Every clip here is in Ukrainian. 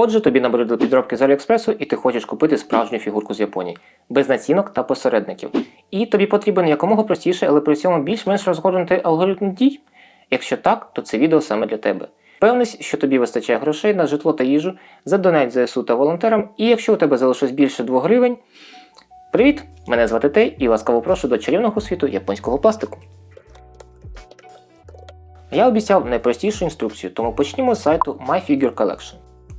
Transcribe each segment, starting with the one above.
Отже, тобі набридли підробки з Аліекспресу, і ти хочеш купити справжню фігурку з Японії, без націнок та посередників. І тобі потрібен якомога простіший, але при цьому більш-менш розгорнутий алгоритм дій. Якщо так, то це відео саме для тебе. Впевнись, що тобі вистачає грошей на житло та їжу, задонать ЗСУ та волонтерам, і якщо у тебе залишилось більше 2 гривень. Привіт! Мене звати Тей і ласкаво прошу до чарівного світу японського пластику. Я обіцяв найпростішу інструкцію, тому почнімо з сайту My Figure Collection.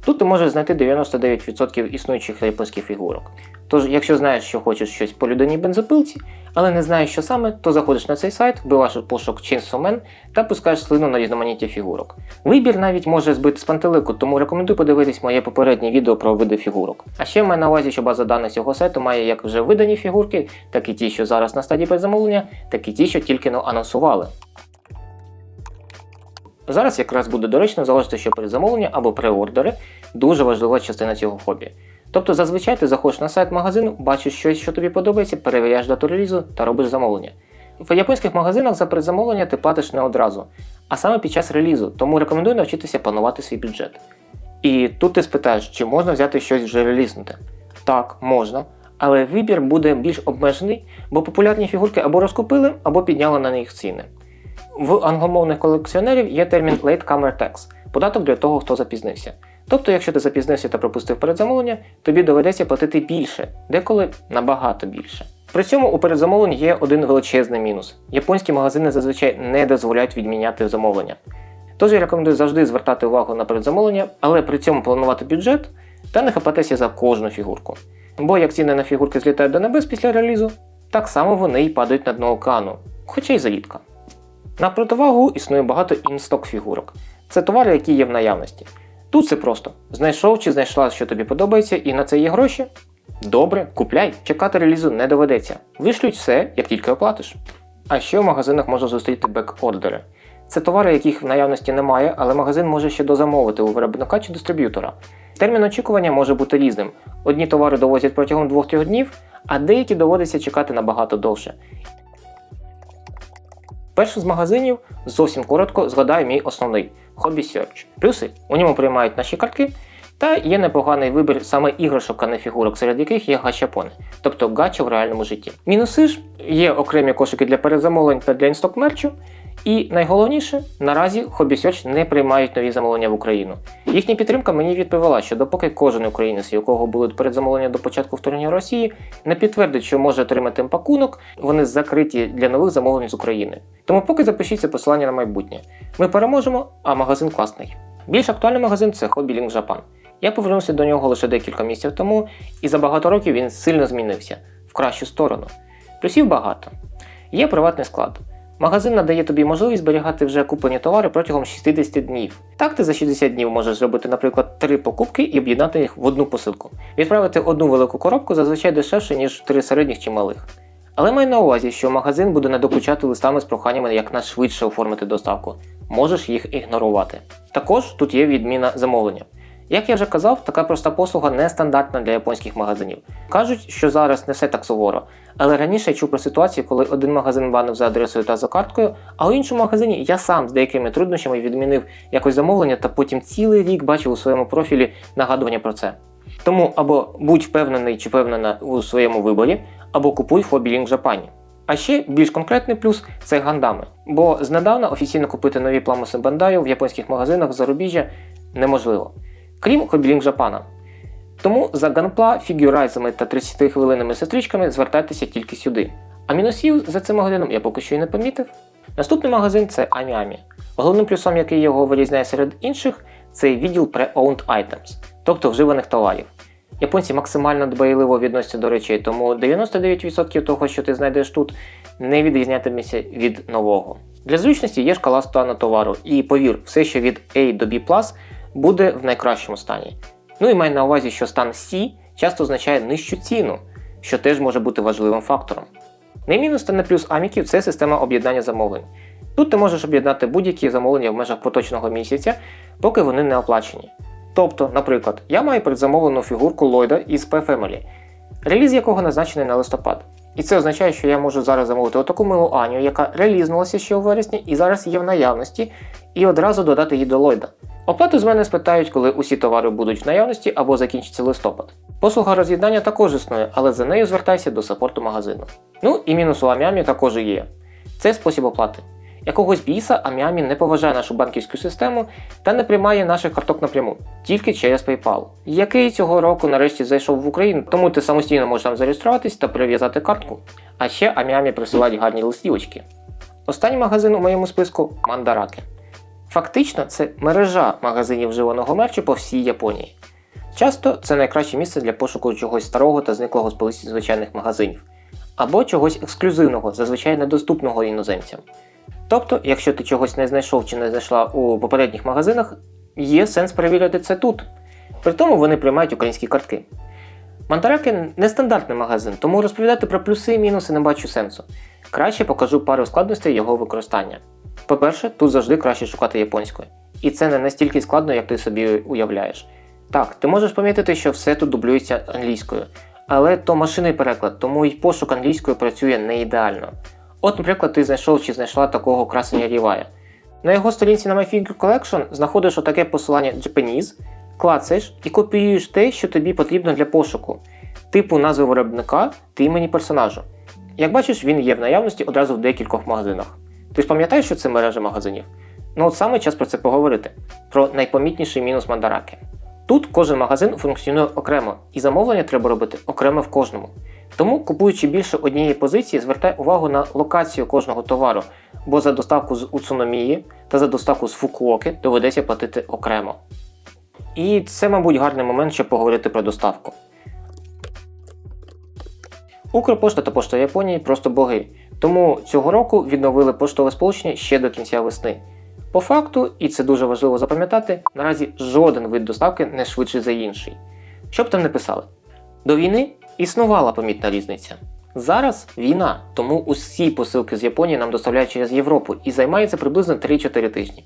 Тут ти можеш знайти 99% існуючих японських фігурок. Тож, якщо знаєш, що хочеш щось по людинній бензопилці, але не знаєш, що саме, то заходиш на цей сайт, вбиваєш пошук Chainsaw Man та пускаєш слину на різноманіття фігурок. Вибір навіть може збити з пантелику, тому рекомендую подивитись моє попереднє відео про види фігурок. А ще маю на увазі, що база даних цього сайту має як вже видані фігурки, так і ті, що зараз на стадії перезамовлення, так і ті, що тільки но анонсували. Зараз якраз буде доречно залишити, що передзамовлення або преордери дуже важлива частина цього хобі. Тобто зазвичай ти заходиш на сайт магазину, бачиш щось, що тобі подобається, перевіряєш дату релізу та робиш замовлення. В японських магазинах за предзамовлення ти платиш не одразу, а саме під час релізу, тому рекомендую навчитися планувати свій бюджет. І тут ти спитаєш, чи можна взяти щось вже релізнуте. Так, можна, але вибір буде більш обмежений, бо популярні фігурки або розкупили, або підняли на них ціни. В англомовних колекціонерів є термін Late Comer Tax – податок для того, хто запізнився. Тобто, якщо ти запізнився та пропустив передзамовлення, тобі доведеться платити більше, деколи набагато більше. При цьому у передзамовленні є один величезний мінус: японські магазини зазвичай не дозволяють відміняти замовлення. Тож я рекомендую завжди звертати увагу на передзамовлення, але при цьому планувати бюджет та не хапатися за кожну фігурку. Бо як ціни на фігурки злітають до небес після релізу, так само вони й падають на дно океану, хоча й зарідка. На противагу існує багато інсток фігурок. Це товари, які є в наявності. Тут це просто: знайшов чи знайшла, що тобі подобається, і на це є гроші. Добре, купляй, чекати релізу не доведеться. Вишлють все, як тільки оплатиш. А ще в магазинах можна зустріти бек-ордери. Це товари, яких в наявності немає, але магазин може ще дозамовити у виробника чи дистриб'ютора. Термін очікування може бути різним. Одні товари довозять протягом 2-3 днів, а деякі доводиться чекати набагато довше. Перший з магазинів зовсім коротко згадаю мій основний Hobby Search. Плюси у ньому приймають наші картки, та є непоганий вибір саме іграшок, а не фігурок, серед яких є гачапони, тобто гача в реальному житті. Мінуси ж є окремі кошики для перезамовлень та для інсток мерчу. І найголовніше, наразі Hobby Search не приймають нові замовлення в Україну. Їхня підтримка мені відповіла, що допоки кожен українець, якого були передзамовлення до початку вторгнення Росії, не підтвердить, що може отримати пакунок, вони закриті для нових замовлень з України. Тому поки запишіться посилання на майбутнє. Ми переможемо, а магазин класний. Більш актуальний магазин це Hobby Link Japan. Я повернувся до нього лише декілька місяців тому, і за багато років він сильно змінився в кращу сторону. Плюсів багато. Є приватний склад. Магазин надає тобі можливість зберігати вже куплені товари протягом 60 днів. Так ти за 60 днів можеш зробити, наприклад, три покупки і об'єднати їх в одну посилку. Відправити одну велику коробку зазвичай дешевше, ніж три середніх чи малих. Але май на увазі, що магазин буде надокучати листами з проханнями якнайшвидше оформити доставку. Можеш їх ігнорувати. Також тут є відміна замовлення. Як я вже казав, така проста послуга не стандартна для японських магазинів. Кажуть, що зараз не все так суворо, але раніше я чув про ситуацію, коли один магазин банив за адресою та за карткою, а у іншому магазині я сам з деякими труднощами відмінив якось замовлення та потім цілий рік бачив у своєму профілі нагадування про це. Тому або будь впевнений чи впевнена у своєму виборі, або купуй Hobby Link Japan. А ще більш конкретний плюс це гандами. Бо знедавна офіційно купити нові пламуси Бандаю в японських магазинах зарубіжжя неможливо крім Hobby Жапана. Тому за ганпла, фігюрайзами та 30 хвилинними сестричками звертайтеся тільки сюди. А мінусів за цим магазином я поки що й не помітив. Наступний магазин це Аміамі. Головним плюсом, який його вирізняє серед інших, це відділ Pre-Owned Items, тобто вживаних товарів. Японці максимально дбайливо відносяться до речей, тому 99% того, що ти знайдеш тут, не відрізнятиметься від нового. Для зручності є шкала стану товару, і повір, все, що від A до B буде в найкращому стані. Ну і май на увазі, що стан C часто означає нижчу ціну, що теж може бути важливим фактором. Не мінус та не плюс аміків це система об'єднання замовлень. Тут ти можеш об'єднати будь-які замовлення в межах поточного місяця, поки вони не оплачені. Тобто, наприклад, я маю предзамовлену фігурку Ллойда із P-Family, реліз якого назначений на листопад. І це означає, що я можу зараз замовити отаку милу Аню, яка релізнулася ще у вересні і зараз є в наявності, і одразу додати її до Ллойда. Оплату з мене спитають, коли усі товари будуть в наявності або закінчиться листопад. Послуга роз'єднання також існує, але за нею звертайся до саппорту магазину. Ну і мінус у Аміамі також є. Це спосіб оплати. Якогось біса Аміамі не поважає нашу банківську систему та не приймає наших карток напряму, тільки через PayPal, який цього року нарешті зайшов в Україну, тому ти самостійно можеш там зареєструватись та прив'язати картку. А ще Аміамі присилають гарні листівочки. Останній магазин у моєму списку Мандараки. Фактично, це мережа магазинів вживаного мерчу по всій Японії. Часто це найкраще місце для пошуку чогось старого та зниклого з полиці звичайних магазинів, або чогось ексклюзивного, зазвичай недоступного іноземцям. Тобто, якщо ти чогось не знайшов чи не знайшла у попередніх магазинах, є сенс перевірити це тут. При тому вони приймають українські картки. Мантараки нестандартний магазин, тому розповідати про плюси і мінуси не бачу сенсу. Краще покажу пару складностей його використання. По-перше, тут завжди краще шукати японською. І це не настільки складно, як ти собі уявляєш. Так, ти можеш помітити, що все тут дублюється англійською, але то машинний переклад, тому і пошук англійською працює не ідеально. От, наприклад, ти знайшов чи знайшла такого красення Рівая. На його сторінці на MyFigure Collection знаходиш отаке посилання Japanese, клацаєш і копіюєш те, що тобі потрібно для пошуку, типу назви виробника та імені персонажу. Як бачиш, він є в наявності одразу в декількох магазинах. Ти ж пам'ятаєш, що це мережа магазинів? Ну от саме час про це поговорити, про найпомітніший мінус мандараки. Тут кожен магазин функціонує окремо, і замовлення треба робити окремо в кожному. Тому, купуючи більше однієї позиції, звертай увагу на локацію кожного товару, бо за доставку з Уцуномії та за доставку з Фукуоки доведеться платити окремо. І це, мабуть, гарний момент, щоб поговорити про доставку. Укрпошта та пошта Японії просто боги, тому цього року відновили поштове сполучення ще до кінця весни. По факту, і це дуже важливо запам'ятати, наразі жоден вид доставки не швидший за інший. Що б там не писали? До війни існувала помітна різниця. Зараз війна, тому усі посилки з Японії нам доставляють через Європу і займається приблизно 3-4 тижні.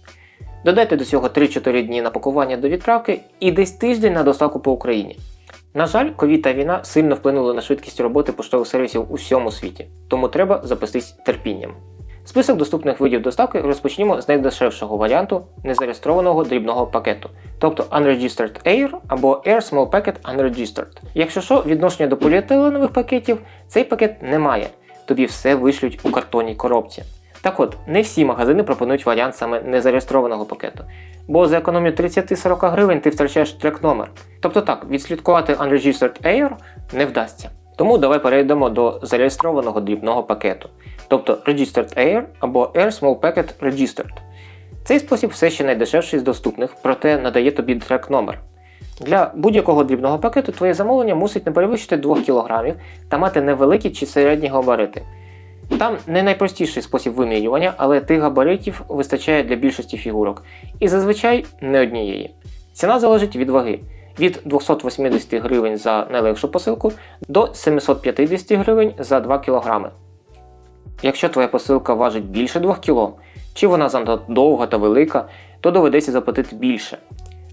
Додайте до цього 3-4 дні на пакування до відправки і десь тиждень на доставку по Україні. На жаль, ковід та війна сильно вплинули на швидкість роботи поштових сервісів у всьому світі, тому треба запастись терпінням. Список доступних видів доставки розпочнімо з найдешевшого варіанту незареєстрованого дрібного пакету, тобто Unregistered Air або Air Small Packet Unregistered. Якщо що, відношення до поліетиленових пакетів, цей пакет не має, тобі все вишлють у картонній коробці. Так от, не всі магазини пропонують варіант саме незареєстрованого пакету, бо за економію 30-40 гривень ти втрачаєш трек номер. Тобто так, відслідкувати Unregistered Air не вдасться. Тому давай перейдемо до зареєстрованого дрібного пакету, тобто Registered Air або Air Small Packet Registered. Цей спосіб все ще найдешевший з доступних, проте надає тобі трек номер. Для будь-якого дрібного пакету твоє замовлення мусить не перевищити 2 кг та мати невеликі чи середні габарити. Там не найпростіший спосіб вимірювання, але тих габаритів вистачає для більшості фігурок, і зазвичай не однієї. Ціна залежить від ваги від 280 гривень за найлегшу посилку до 750 гривень за 2 кг. Якщо твоя посилка важить більше 2 кг, чи вона занадто довга та велика, то доведеться заплатити більше.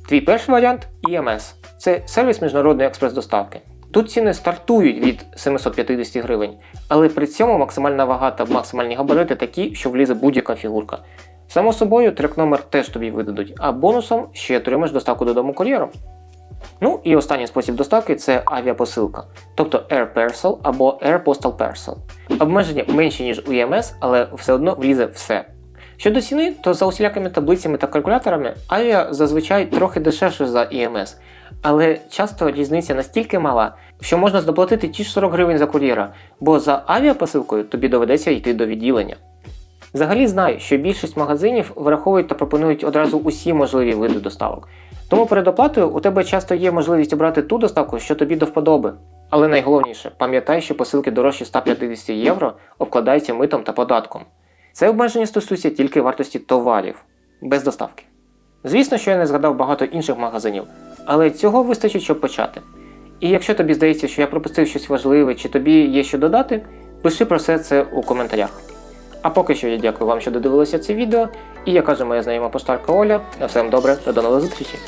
Твій перший варіант EMS це сервіс міжнародної експрес-доставки. Тут ціни стартують від 750 гривень, але при цьому максимальна вага та максимальні габарити такі, що влізе будь-яка фігурка. Само собою, трек номер теж тобі видадуть, а бонусом ще отримаєш доставку додому кур'єром. Ну і останній спосіб доставки це авіапосилка, тобто Air Parcel або Air Postal Parcel. Обмеження менші, ніж у EMS, але все одно влізе все. Щодо ціни, то за усілякими таблицями та калькуляторами авіа зазвичай трохи дешевше за EMS, але часто різниця настільки мала, що можна доплатити ті ж 40 гривень за кур'єра, бо за авіапосилкою тобі доведеться йти до відділення. Взагалі знаю, що більшість магазинів враховують та пропонують одразу усі можливі види доставок. Тому перед оплатою у тебе часто є можливість обрати ту доставку, що тобі до вподоби. Але найголовніше, пам'ятай, що посилки дорожчі 150 євро обкладаються митом та податком. Це обмеження стосується тільки вартості товарів, без доставки. Звісно, що я не згадав багато інших магазинів, але цього вистачить, щоб почати. І якщо тобі здається, що я пропустив щось важливе чи тобі є що додати, пиши про все це у коментарях. А поки що я дякую вам, що додивилися це відео, і я кажу моя знайома поштарка Оля, на все вам добре та до нових зустрічей!